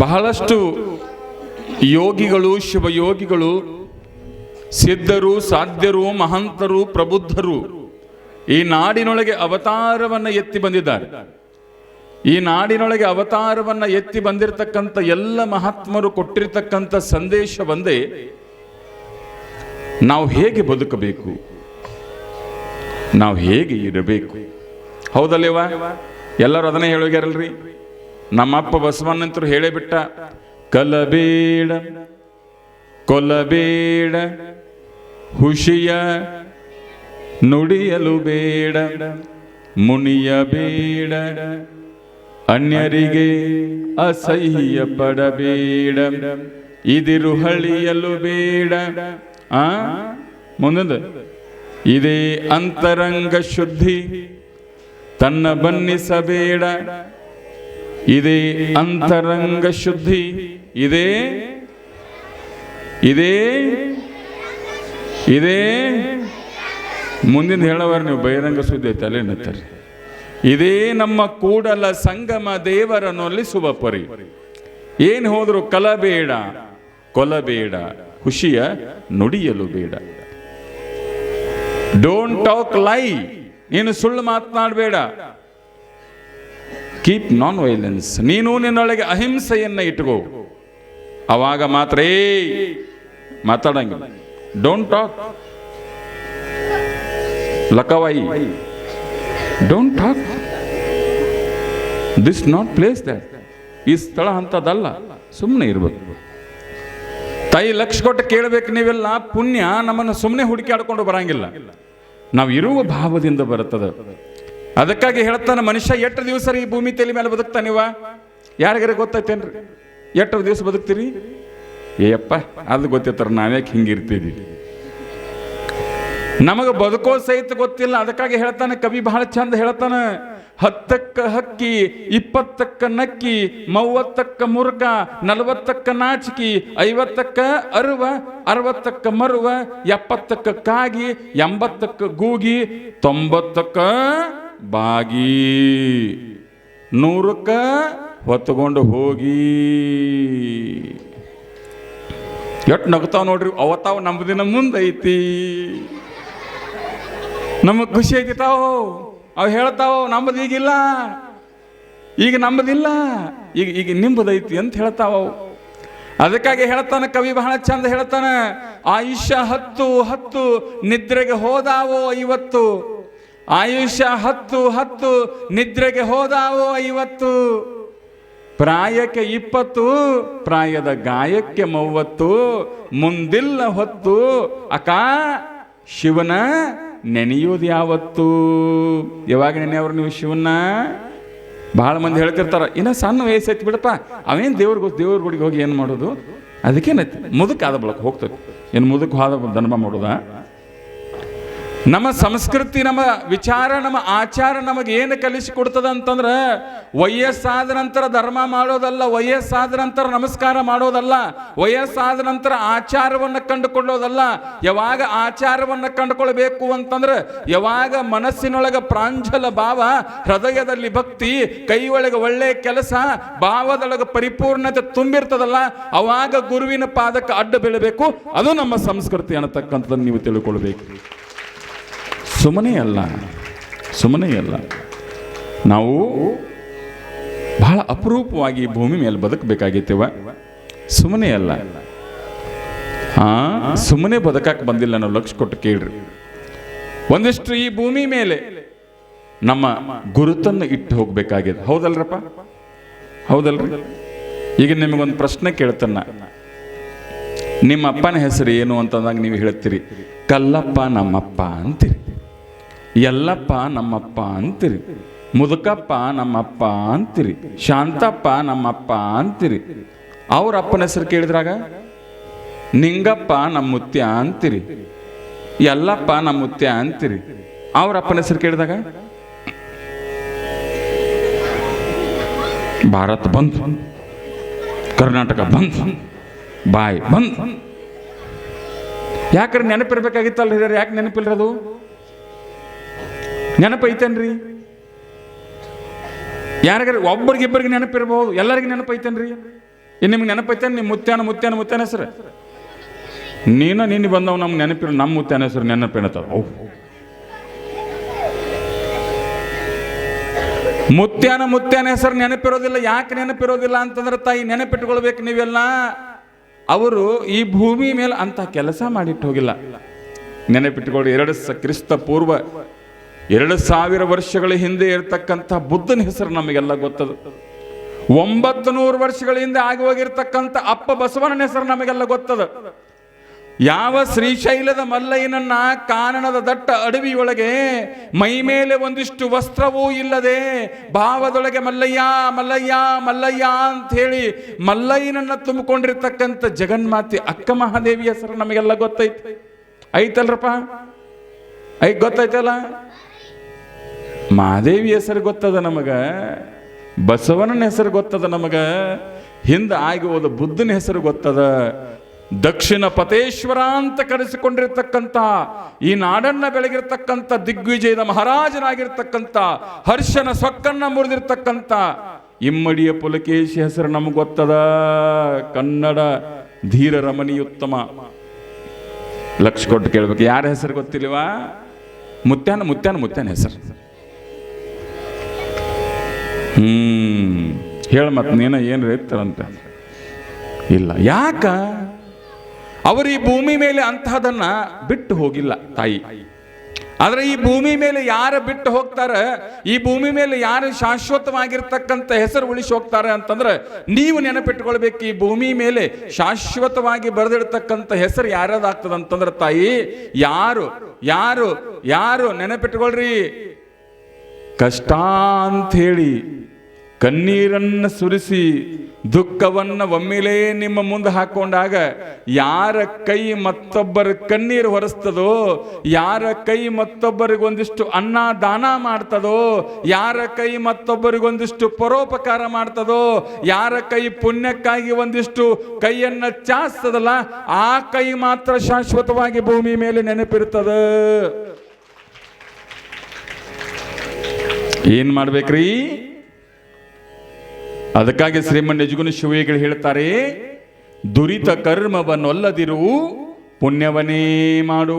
ಬಹಳಷ್ಟು ಯೋಗಿಗಳು, ಶಿವಯೋಗಿಗಳು ಸಿದ್ಧರು, ಸಾಧ್ಯರು, ಮಹಂತರು, ಪ್ರಬುದ್ಧರು ಈ ನಾಡಿನೊಳಗೆ ಅವತಾರವನ್ನ ಎತ್ತಿ ಬಂದಿದ್ದಾರೆ. ಈ ನಾಡಿನೊಳಗೆ ಅವತಾರವನ್ನ ಎತ್ತಿ ಬಂದಿರತಕ್ಕಂಥ ಎಲ್ಲ ಮಹಾತ್ಮರು ಕೊಟ್ಟಿರತಕ್ಕಂಥ ಸಂದೇಶ ಒಂದೇ. ನಾವು ಹೇಗೆ ಬದುಕಬೇಕು? ನಾವು ಹೇಗೆ ಇರಬೇಕು? ಹೌದಲ್ಲೇವಾ? ಎಲ್ಲರೂ ಅದನ್ನೇ ಹೇಳೋಗ್ಯಾರಲ್ರಿ ನಮ್ಮಪ್ಪ ಬಸವಣ್ಣಂತರು ಹೇಳೇ ಬಿಟ್ಟ, ಕಲಬೇಡ, ಕೊಲಬೇಡ, ಹುಷಿಯ ನುಡಿಯಲು ಬೇಡ, ಮುನಿಯ ಬೇಡ, ಅನ್ಯರಿಗೆ ಅಸಹ್ಯ ಪಡಬೇಡ, ಇದಿರು ಹಳಿಯಲು ಬೇಡ. ಆ? ಮುಂದೊಂದು, ಇದೇ ಅಂತರಂಗ ಶುದ್ಧಿ, ತನ್ನ ಬನ್ನಿಸಬೇಡ ಇದೇ ಅಂತರಂಗ ಶುದ್ಧಿ, ಇದೇ ಇದೇ ಇದೇ. ಮುಂದಿನ ಹೇಳವರು ನೀವು ಬಹಿರಂಗ ಸುದ್ದಿ ಐತೆ ಅಲ್ಲೇ ನಿಂತಾರೆ ಇದೇ ನಮ್ಮ ಕೂಡಲ ಸಂಗಮ ದೇವರನ್ನೊಲಿಸುವ ಪರಿ. ಏನು ಹೋದ್ರು ಕಲಬೇಡ, ಕೊಲಬೇಡ, ಖುಷಿಯ ನುಡಿಯಲು ಬೇಡ. ಡೋಂಟ್ ಟಾಕ್ ಲೈ ನೀನು ಸುಳ್ಳು ಮಾತನಾಡಬೇಡ. ಕೀಪ್ ನಾನ್ ವೈಲೆನ್ಸ್ ನೀನು ನಿನ್ನೊಳಗೆ ಅಹಿಂಸೆಯನ್ನು ಇಟ್ಕೋ. ಅವಾಗ ಮಾತ್ರ ಏ ಮಾತಾಡಂಗಿಲ್ಲ. Don't talk ಲಕವಾಯಿ don't talk this not place that ಈ ಸ್ಥಳ ಅಂಥದ್ದಲ್ಲ. ಸುಮ್ಮನೆ ಇರ್ಬೇಕು. ತಾಯಿ ಲಕ್ಷ ಕೊಟ್ಟು ಕೇಳಬೇಕು ನೀವೆಲ್ಲ, ಪುಣ್ಯ ನಮ್ಮನ್ನು ಸುಮ್ಮನೆ ಹುಡುಕಾಡ್ಕೊಂಡು ಬರಂಗಿಲ್ಲ. ನಾವು ಇರುವ ಭಾವದಿಂದ ಬರುತ್ತದೆ. ಅದಕ್ಕಾಗಿ ಹೇಳ್ತಾನೆ, ಮನುಷ್ಯ ಎಷ್ಟು ದಿವಸ ಈ ಭೂಮಿ ತಲೆ ಮೇಲೆ ಬದುಕ್ತಾನಿವ ಯಾರಿಗಾರ ಗೊತ್ತಾಯ್ತೇನ್ರಿ? ಎಷ್ಟು ದಿವಸ ಬದುಕ್ತೀರಿ? ಏಯಪ್ಪ, ಅದು ಗೊತ್ತಿರ್ತಾರ, ನಾವ್ಯಾಕೆ ಹಿಂಗಿರ್ತೀವಿ ನಮಗೆ ಬದುಕೋ ಸಹಿತ ಗೊತ್ತಿಲ್ಲ. ಅದಕ್ಕಾಗಿ ಹೇಳ್ತಾನೆ, ಕವಿ ಬಹಳ ಚಂದ ಹೇಳ್ತಾನೆ, ಹತ್ತಕ್ಕ ಹಕ್ಕಿ, ಇಪ್ಪತ್ತಕ್ಕ ನಕ್ಕಿ, ಮೂವತ್ತಕ್ಕ ಮುರುಕ ನಲವತ್ತಕ್ಕ ನಾಚಿಕಿ, ಐವತ್ತಕ್ಕ ಅರುವ, ಅರವತ್ತಕ್ಕ ಮರುವ, ಎಪ್ಪತ್ತಕ್ಕ ಕಾಗಿ, ಎಂಬತ್ತಕ್ಕ ಗೂಗಿ, ತೊಂಬತ್ತಕ್ಕ ಬಾಗಿ ನೂರಕ್ಕ ಹೊತ್ತುಕೊಂಡು ಹೋಗಿ ಎಟ್ ನಗ್ತಾವ್ ನೋಡ್ರಿ, ಅವತ್ತಾವ ನಮ್ಮದಿನ ಮುಂದೈತಿ ನಮಗೆ ಖುಷಿ ಐತಿತಾವು ಅವು ಹೇಳ್ತಾವ ನಮ್ಮದು ಈಗಿಲ್ಲ, ಈಗ ನಮ್ಮದಿಲ್ಲ ಈಗ ಈಗ ನಿಂಬದೈತಿ ಅಂತ ಹೇಳ್ತಾವ. ಅದಕ್ಕಾಗಿ ಹೇಳ್ತಾನೆ ಕವಿ ಬಹಳ ಚಂದ ಹೇಳ್ತಾನೆ, ಆಯುಷ್ಯ ಹತ್ತು ಹತ್ತು, ನಿದ್ರೆಗೆ ಹೋದಾವೋ ಐವತ್ತು ಆಯುಷ್ಯ ಹತ್ತು ಹತ್ತು, ನಿದ್ರೆಗೆ ಹೋದಾವೋ ಐವತ್ತು, ಪ್ರಾಯಕ್ಕೆ ಇಪ್ಪತ್ತು, ಪ್ರಾಯದ ಗಾಯಕ್ಕೆ ಮೂವತ್ತು, ಮುಂದಿಲ್ಲ ಹೊತ್ತು ಅಕ ಶಿವನ ನೆನೆಯೋದು ಯಾವತ್ತು? ಯಾವಾಗ ನೆನೆಯವ್ರು ನೀವು ಶಿವನ ಬಹಳ ಮಂದಿ ಹೇಳ್ತಿರ್ತಾರ, ಇನ್ನ ಸಣ್ಣ ವಯಸ್ಸೈತಿ ಬಿಡಪ್ಪ, ಅವೇನು ದೇವ್ರಿಗೆ ದೇವ್ರ ಗುಡಿಗೆ ಹೋಗಿ ಏನು ಮಾಡೋದು? ಅದಕ್ಕೇನೈತಿ ಮುದಕ್ಕೆ ಆದ ಬಳಕ ಹೋಗ್ತದೆ. ಏನು ಮುದುಕ ಹೋದ ದನಬ ಮಾಡೋದಾ? ನಮ್ಮ ಸಂಸ್ಕೃತಿ, ನಮ್ಮ ವಿಚಾರ, ನಮ್ಮ ಆಚಾರ ನಮಗೆ ಏನು ಕಲಿಸಿಕೊಡ್ತದ ಅಂತಂದ್ರೆ, ವಯಸ್ಸಾದ ನಂತರ ಧರ್ಮ ಮಾಡೋದಲ್ಲ, ವಯಸ್ಸಾದ ನಂತರ ನಮಸ್ಕಾರ ಮಾಡೋದಲ್ಲ, ವಯಸ್ಸಾದ ನಂತರ ಆಚಾರವನ್ನು ಕಂಡುಕೊಳ್ಳೋದಲ್ಲ, ಯಾವಾಗ ಆಚಾರವನ್ನು ಕಂಡುಕೊಳ್ಬೇಕು ಅಂತಂದ್ರೆ, ಯಾವಾಗ ಮನಸ್ಸಿನೊಳಗೆ ಪ್ರಾಂಜಲ ಭಾವ, ಹೃದಯದಲ್ಲಿ ಭಕ್ತಿ ಕೈ ಒಳಗೆ ಒಳ್ಳೆ ಕೆಲಸ, ಭಾವದೊಳಗೆ ಪರಿಪೂರ್ಣತೆ ತುಂಬಿರ್ತದಲ್ಲ, ಅವಾಗ ಗುರುವಿನ ಪಾದಕ್ಕೆ ಅಡ್ಡ ಬೀಳಬೇಕು. ಅದು ನಮ್ಮ ಸಂಸ್ಕೃತಿ ಅನ್ನತಕ್ಕಂಥದ್ದನ್ನು ನೀವು ತಿಳ್ಕೊಳ್ಬೇಕು. ಸುಮ್ಮನೆ ಅಲ್ಲ. ಸುಮ್ಮನೆ ಅಲ್ಲ. ನಾವು ಬಹಳ ಅಪರೂಪವಾಗಿ ಭೂಮಿ ಮೇಲೆ ಬದುಕಬೇಕಾಗಿತ್ತೇವ. ಸುಮ್ಮನೆ ಅಲ್ಲ. ಆ, ಸುಮ್ಮನೆ ಬದುಕಕ್ಕೆ ಬಂದಿಲ್ಲ ನಾವು ಲಕ್ಷ ಕೊಟ್ಟು ಕೇಳ್ರಿ. ಒಂದಿಷ್ಟು ಈ ಭೂಮಿ ಮೇಲೆ ನಮ್ಮ ಗುರುತನ್ನು ಇಟ್ಟು ಹೋಗ್ಬೇಕಾಗಿದೆ. ಹೌದಲ್ರಪ್ಪ? ಹೌದಲ್ರಿ? ಈಗ ನಿಮಗೊಂದು ಪ್ರಶ್ನೆ ಕೇಳ್ತನ್ನ ನಿಮ್ಮ ಅಪ್ಪನ ಹೆಸರು ಏನು ಅಂತಂದಾಗ ನೀವು ಹೇಳ್ತೀರಿ, ಕಲ್ಲಪ್ಪ ನಮ್ಮಪ್ಪ ಅಂತೀರಿ. ಯಲ್ಲಪ್ಪ ನಮ್ಮಪ್ಪ ಅಂತೀರಿ. ಮುದುಕಪ್ಪ ನಮ್ಮಪ್ಪ ಅಂತೀರಿ. ಶಾಂತಪ್ಪ ನಮ್ಮಪ್ಪ ಅಂತೀರಿ. ಅವ್ರ ಅಪ್ಪನ ಹೆಸರು ಕೇಳಿದ್ರಾಗ? ನಿಂಗಪ್ಪ ನಮ್ಮ ಮುತ್ಯ ಅಂತೀರಿ. ಎಲ್ಲಪ್ಪ ನಮ್ಮ ಮುತ್ಯ ಅಂತೀರಿ. ಅವ್ರ ಅಪ್ಪನ ಹೆಸರು ಕೇಳಿದಾಗ? ಭಾರತ್ ಬಂದ್. ಕರ್ನಾಟಕ ಬಂದ್. ಬಾಯ್ ಬಂದ್. ಯಾಕ್ರೆ ನೆನಪಿರ್ಬೇಕಾಗಿತ್ತಲ್ಲ ಹಿರಿಯರು? ಯಾಕೆ ನೆನಪಿಲ್ರದು ನೆನಪೈತೇನ್ರಿ? ಯಾರಿಗಾರ ಒಬ್ಬರಿಗಿಬ್ಬರಿಗೆ ನೆನಪಿರಬಹುದು ಎಲ್ಲರಿಗೆ ನೆನಪೈತೇನ್ರಿ? ಇನ್ನು ನಿಮ್ಗೆ ನೆನಪೈತೇನೆ ನಿಮ್ಮ ಮುತ್ಯಾನ ಮುತ್ಯಾನ ಮುತ್ಯಾನ ಹೆಸರು? ನೀನು ನೀನು ಬಂದವ್ ನಮ್ಗೆ ನೆನಪಿರ ನಮ್ಮ ಮುತ್ಯಾನ ಹೆಸರು ನೆನಪಿನತ್ತದ ಮುತ್ತಾನ ಮುತ್ಯಾನ ಮುತ್ಯಾನ ಹೆಸರು ನೆನಪಿರೋದಿಲ್ಲ, ಯಾಕೆ ನೆನಪಿರೋದಿಲ್ಲ ಅಂತಂದ್ರೆ ತಾಯಿ ನೆನಪಿಟ್ಕೊಳ್ಬೇಕು ನೀವೆಲ್ಲ. ಅವರು ಈ ಭೂಮಿ ಮೇಲೆ ಅಂತ ಕೆಲಸ ಮಾಡಿಟ್ಟು ಹೋಗಿಲ್ಲ. ನೆನಪಿಟ್ಕೊಳ್ಳಿ ಎರಡು ಸ ಕ್ರಿಸ್ತ ಪೂರ್ವ ಎರಡು ಸಾವಿರ ವರ್ಷಗಳ ಹಿಂದೆ ಇರತಕ್ಕಂಥ ಬುದ್ಧನ ಹೆಸರು ನಮಗೆಲ್ಲ ಗೊತ್ತದು. ಒಂಬತ್ತು ನೂರು ವರ್ಷಗಳ ಹಿಂದೆ ಆಗಿ ಹೋಗಿರ್ತಕ್ಕಂಥ ಅಪ್ಪ ಬಸವಣ್ಣನ ಹೆಸರು ನಮಗೆಲ್ಲ ಗೊತ್ತದ. ಯಾವ ಶ್ರೀಶೈಲದ ಮಲ್ಲಯ್ಯನನ್ನ ಕಾನನದ ದಟ್ಟ ಅಡವಿಯೊಳಗೆ ಮೈ ಮೇಲೆ ಒಂದಿಷ್ಟು ವಸ್ತ್ರವೂ ಇಲ್ಲದೆ ಭಾವದೊಳಗೆ ಮಲ್ಲಯ್ಯ ಮಲ್ಲಯ್ಯ ಮಲ್ಲಯ್ಯ ಅಂತ ಹೇಳಿ ಮಲ್ಲಯ್ಯನನ್ನ ತುಂಬಿಕೊಂಡಿರ್ತಕ್ಕಂಥ ಜಗನ್ಮಾತೆ ಅಕ್ಕ ಮಹಾದೇವಿ ಹೆಸರು ನಮಗೆಲ್ಲ ಗೊತ್ತೈತೆ. ಐತಲ್ರಪ್ಪ? ಐ, ಗೊತ್ತೈತಲ್ಲ? ಮಹಾದೇವಿ ಹೆಸರು ಗೊತ್ತದ ನಮಗ? ಬಸವಣ್ಣನ ಹೆಸರು ಗೊತ್ತದ ನಮಗ? ಹಿಂದೆ ಆಗಿ ಹೋದ ಬುದ್ಧನ ಹೆಸರು ಗೊತ್ತದ? ದಕ್ಷಿಣ ಪತೇಶ್ವರ ಅಂತ ಕರೆಸಿಕೊಂಡಿರ್ತಕ್ಕಂಥ, ಈ ನಾಡನ್ನ ಬೆಳಗಿರ್ತಕ್ಕಂಥ ದಿಗ್ವಿಜಯದ ಮಹಾರಾಜನಾಗಿರ್ತಕ್ಕಂಥ, ಹರ್ಷನ ಸೊಕ್ಕನ್ನ ಮುರಿದಿರ್ತಕ್ಕಂಥ, ಇಮ್ಮಡಿಯ ಪುಲಕೇಶಿ ಹೆಸರು ನಮಗೆ ಗೊತ್ತದ? ಕನ್ನಡ ಧೀರ ಉತ್ತಮ ಲಕ್ಷ ಕೊಟ್ಟು ಕೇಳ್ಬೇಕು, ಯಾರ ಹೆಸರು ಗೊತ್ತಿಲ್ವಾ? ಮುತ್ಯಾನ ಮುತ್ಯಾನ ಮುತ್ಯಾನ ಹೆಸರು. ಹ್ಮ್. ಹೇಳ ಮತ್ತೆ, ನೀನ ಏನ್ ರೈತರಂತ ಇಲ್ಲ. ಯಾಕ? ಅವರು ಈ ಭೂಮಿ ಮೇಲೆ ಅಂತಹದನ್ನ ಬಿಟ್ಟು ಹೋಗಿಲ್ಲ ತಾಯಿ. ಆದ್ರೆ ಈ ಭೂಮಿ ಮೇಲೆ ಯಾರು ಬಿಟ್ಟು ಹೋಗ್ತಾರ? ಈ ಭೂಮಿ ಮೇಲೆ ಯಾರು ಶಾಶ್ವತವಾಗಿರ್ತಕ್ಕಂಥ ಹೆಸರು ಉಳಿಸಿ ಹೋಗ್ತಾರೆ ಅಂತಂದ್ರೆ ನೀವು ನೆನಪಿಟ್ಕೊಳ್ಬೇಕು, ಈ ಭೂಮಿ ಮೇಲೆ ಶಾಶ್ವತವಾಗಿ ಬರೆದಿಡ್ತಕ್ಕಂಥ ಹೆಸರು ಯಾರ್ಯಾವ್ದಾಗ್ತದೆ ಅಂತಂದ್ರೆ ತಾಯಿ, ಯಾರು ಯಾರು ಯಾರು ನೆನಪಿಟ್ಕೊಳ್ರಿ. ಕಷ್ಟ ಅಂತ ಹೇಳಿ ಕಣ್ಣೀರನ್ನ ಸುರಿಸಿ ದುಃಖವನ್ನು ಒಮ್ಮೆಲೇ ನಿಮ್ಮ ಮುಂದೆ ಹಾಕೊಂಡಾಗ ಯಾರ ಕೈ ಮತ್ತೊಬ್ಬರ ಕಣ್ಣೀರು ಹೊರಸ್ತದೋ, ಯಾರ ಕೈ ಮತ್ತೊಬ್ಬರಿಗೊಂದಿಷ್ಟು ಅನ್ನ ದಾನ ಮಾಡ್ತದೋ, ಯಾರ ಕೈ ಮತ್ತೊಬ್ಬರಿಗೊಂದಿಷ್ಟು ಪರೋಪಕಾರ ಮಾಡ್ತದೋ, ಯಾರ ಕೈ ಪುಣ್ಯಕ್ಕಾಗಿ ಒಂದಿಷ್ಟು ಕೈಯನ್ನು ಚಾಸ್ತದಲ್ಲ ಆ ಕೈ ಮಾತ್ರ ಶಾಶ್ವತವಾಗಿ ಭೂಮಿ ಮೇಲೆ ನೆನಪಿರ್ತದ ಏನ್ ಮಾಡ್ಬೇಕ್ರಿ? ಅದಕ್ಕಾಗಿ ಶ್ರೀಮನ್ ಯಜುಗುನ ಶಿವಿಗಳು ಹೇಳ್ತಾರೆ ದುರಿತ ಕರ್ಮವನ್ನೊಲ್ಲದಿರು ಪುಣ್ಯವನೇ ಮಾಡು.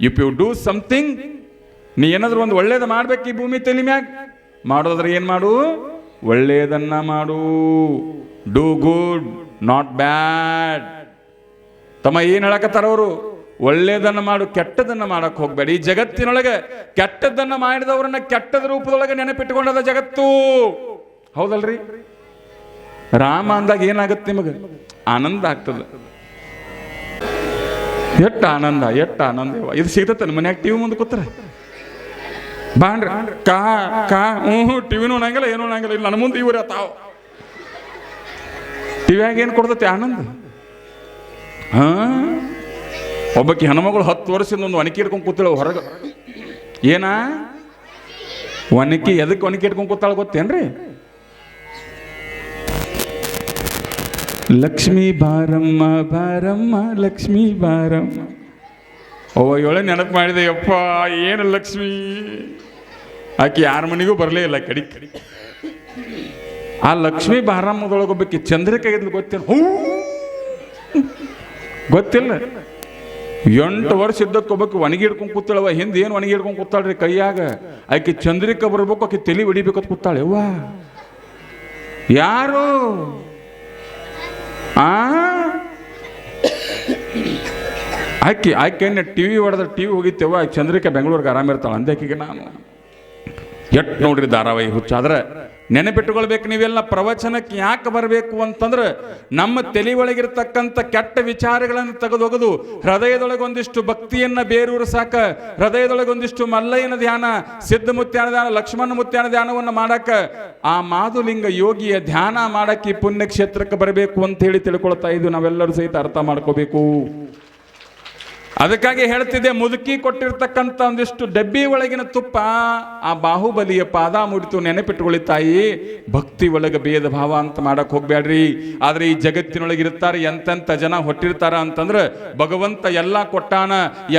ಇಫ್ ಯು ಡೂ ಸಮಥಿಂಗ್ ನೀ ಏನಾದ್ರೂ ಒಂದು ಒಳ್ಳೇದು ಮಾಡ್ಬೇಕು ಈ ಭೂಮಿ ತಲೆ ಮ್ಯಾಗ ಮಾಡೋದ್ರೆ ಏನ್ ಮಾಡು? ಒಳ್ಳೆಯದನ್ನ ಮಾಡು. ಡೂ ಗುಡ್ ನಾಟ್ ಬ್ಯಾಡ್ ತಮ್ಮ ಏನ್ ಹೇಳಕತ್ತಾರ ಅವರು? ಒಳ್ಳೇದನ್ನ ಮಾಡು, ಕೆಟ್ಟದನ್ನ ಮಾಡಕ್ ಹೋಗ್ಬೇಡಿ. ಈ ಜಗತ್ತಿನೊಳಗೆ ಕೆಟ್ಟದನ್ನ ಮಾಡಿದವರನ್ನ ಕೆಟ್ಟದ ರೂಪದೊಳಗೆ ನೆನಪಿಟ್ಟುಕೊಂಡದ ಜಗತ್ತು. ಹೌದಲ್ರಿ? ರಾಮ ಅಂದಾಗ ಏನಾಗತ್ತೆ ನಿಮಗೆ? ಆನಂದ ಆಗ್ತದೆ. ಎಟ್ಟ ಆನಂದ ಎಟ್ಟ ಆನಂದ ಇದು ಸಿಗ್ತತ್ತೆ ಮನ್ಯಾಗ ಟಿವಿ ಮುಂದೆ ಕೂತ್ರ? ಬಾಂಡ್ರಿ ಕಾ ಕಾ ಹ್ಞೂ ಟಿವಿನೂ ಉಣಂಗಿಲ್ಲ ಏನೂ ಉಣಂಗಿಲ್ಲ ಇಲ್ಲಿ ನನ್ನ ಮುಂದೆ ಇವ್ರ ತಾವು ಟಿವಿಯಾಗ ಏನು ಕೊಡ್ತೈತಿ ಆನಂದ? ಹಾ? ಒಬ್ಬಕ್ಕಿ ಹೆಣ್ಮಗಳು ಹತ್ತು ವರ್ಷದಿಂದ ಒಂದು ಒಣಕಿ ಇಟ್ಕೊಂಡು ಕೂತಾಳೆ ಹೊರಗೆ. ಏನ? ಒಣಕಿ ಎದಕ್ಕೆ ಒಣಕಿ ಇಟ್ಕೊಂಡು ಕೂತಾಳ ಗೊತ್ತೇನ್ರಿ? ಲಕ್ಷ್ಮೀ ಬಾರಮ್ಮ ಬಾರಮ್ಮ, ಲಕ್ಷ್ಮೀ ಬಾರಮ್ಮ. ಓ, ಏಳೆ ನೆನಪು ಮಾಡಿದೆ, ಯಪ್ಪ, ಏನು ಲಕ್ಷ್ಮಿ? ಆಕೆ ಯಾರ ಮನೆಗೂ ಬರಲೇ ಇಲ್ಲ ಕಡಿ ಕಡಿ. ಆ ಲಕ್ಷ್ಮೀ ಬಾರಮ್ಮದೊಳಗೆ ಒಬ್ಬಕ್ಕೆ ಚಂದ್ರಿಕೆ ಇದ್ಲು ಗೊತ್ತಿಲ್ಲ. ಹೂ! ಗೊತ್ತಿಲ್ಲ. ಎಂಟು ವರ್ಷ ಇದ್ದಕ್ಕೆ ಒಬ್ಬಕ್ಕೆ ಒಣಗಿ ಹಿಡ್ಕೊಂಡು ಕೂತಾಳವ ಹಿಂದೆ ಏನು ಒಣಗಿ ಹಿಡ್ಕೊಂಡು ಕೂತಾಳ್ರಿ ಕೈಯಾಗ? ಆಕೆ ಚಂದ್ರಿಕ ಬರ್ಬೇಕು, ಆಕೆ ತಲೆ ಹೊಡಿಬೇಕಂತ ಕೂತಾಳೆ ಯಾರು? ಆ? ಆಕೆ ಆಕೆ ಟಿ ವಿ ಹೊಡೆದ್ರೆ ಟಿ ವಿ ಹೋಗಿತ್ತೇವ ಚಂದ್ರಿಕೆ ಬೆಂಗಳೂರಿಗೆ ಆರಾಮಿರ್ತಾಳೆ ಅಂದೇಕಿಗೆ ನಾನು. ಎಟ್ ನೋಡ್ರಿ ಧಾರಾವಾಹಿ ಹುಚ್ಚಾದ್ರೆ? ನೆನಪಿಟ್ಟುಕೊಳ್ಬೇಕು ನೀವೆಲ್ಲ ಪ್ರವಚನಕ್ಕೆ ಯಾಕೆ ಬರಬೇಕು ಅಂತಂದ್ರೆ ನಮ್ಮ ತಲೆ ಕೆಟ್ಟ ವಿಚಾರಗಳನ್ನು ತೆಗೆದೊಗೆದು ಹೃದಯದೊಳಗೆ ಒಂದಿಷ್ಟು ಭಕ್ತಿಯನ್ನ ಬೇರೂರಿಸಾಕ ಹೃದಯದೊಳಗೆ ಒಂದಿಷ್ಟು ಮಲ್ಲಯ್ಯನ ಧ್ಯಾನ ಸಿದ್ಧ ಮುತ್ಯಾನ ಧ್ಯಾನ ಲಕ್ಷ್ಮಣ ಮುತ್ಯಾನ ಧ್ಯಾನವನ್ನು ಮಾಡಕ, ಆ ಮಾಧುಲಿಂಗ ಯೋಗಿಯ ಧ್ಯಾನ ಮಾಡಕ್ಕೆ ಈ ಪುಣ್ಯ ಕ್ಷೇತ್ರಕ್ಕೆ ಬರಬೇಕು ಅಂತ ಹೇಳಿ ತಿಳ್ಕೊಳ್ತಾ ಇದ್ದು ನಾವೆಲ್ಲರೂ ಸಹಿತ ಅರ್ಥ ಮಾಡ್ಕೋಬೇಕು. ಅದಕ್ಕಾಗಿ ಹೇಳ್ತಿದ್ದೆ, ಮುದುಕಿ ಕೊಟ್ಟಿರ್ತಕ್ಕಂಥ ಒಂದಿಷ್ಟು ಡಬ್ಬಿ ಒಳಗಿನ ತುಪ್ಪ, ಆ ಬಾಹುಬಲಿಯ ಪಾದ ಮುಡಿತು ನೆನಪಿಟ್ಕೊಳ್ಳಿ ತಾಯಿ. ಭಕ್ತಿ ಒಳಗೆ ಭೇದ ಭಾವ ಅಂತ ಮಾಡಕ್ ಹೋಗ್ಬೇಡ್ರಿ ಆದ್ರೆ ಈ ಜಗತ್ತಿನೊಳಗೆ ಇರ್ತಾರೆ, ಎಂತೆಂತ ಜನ ಹೊಟ್ಟಿರ್ತಾರ ಅಂತಂದ್ರೆ ಭಗವಂತ ಎಲ್ಲ ಕೊಟ್ಟಾನ.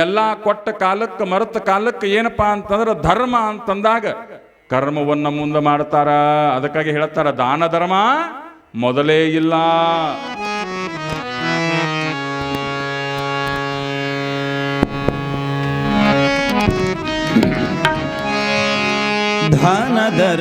ಎಲ್ಲ ಕೊಟ್ಟ ಕಾಲಕ್ಕೆ, ಮರೆತ ಕಾಲಕ್ಕೆ ಏನಪ್ಪಾ ಅಂತಂದ್ರೆ ಧರ್ಮ ಅಂತಂದಾಗ ಕರ್ಮವನ್ನ ಮುಂದೆ ಮಾಡ್ತಾರ. ಅದಕ್ಕಾಗಿ ಹೇಳ್ತಾರ, ದಾನ ಧರ್ಮ ಮೊದಲೇ ಇಲ್ಲ. धन धर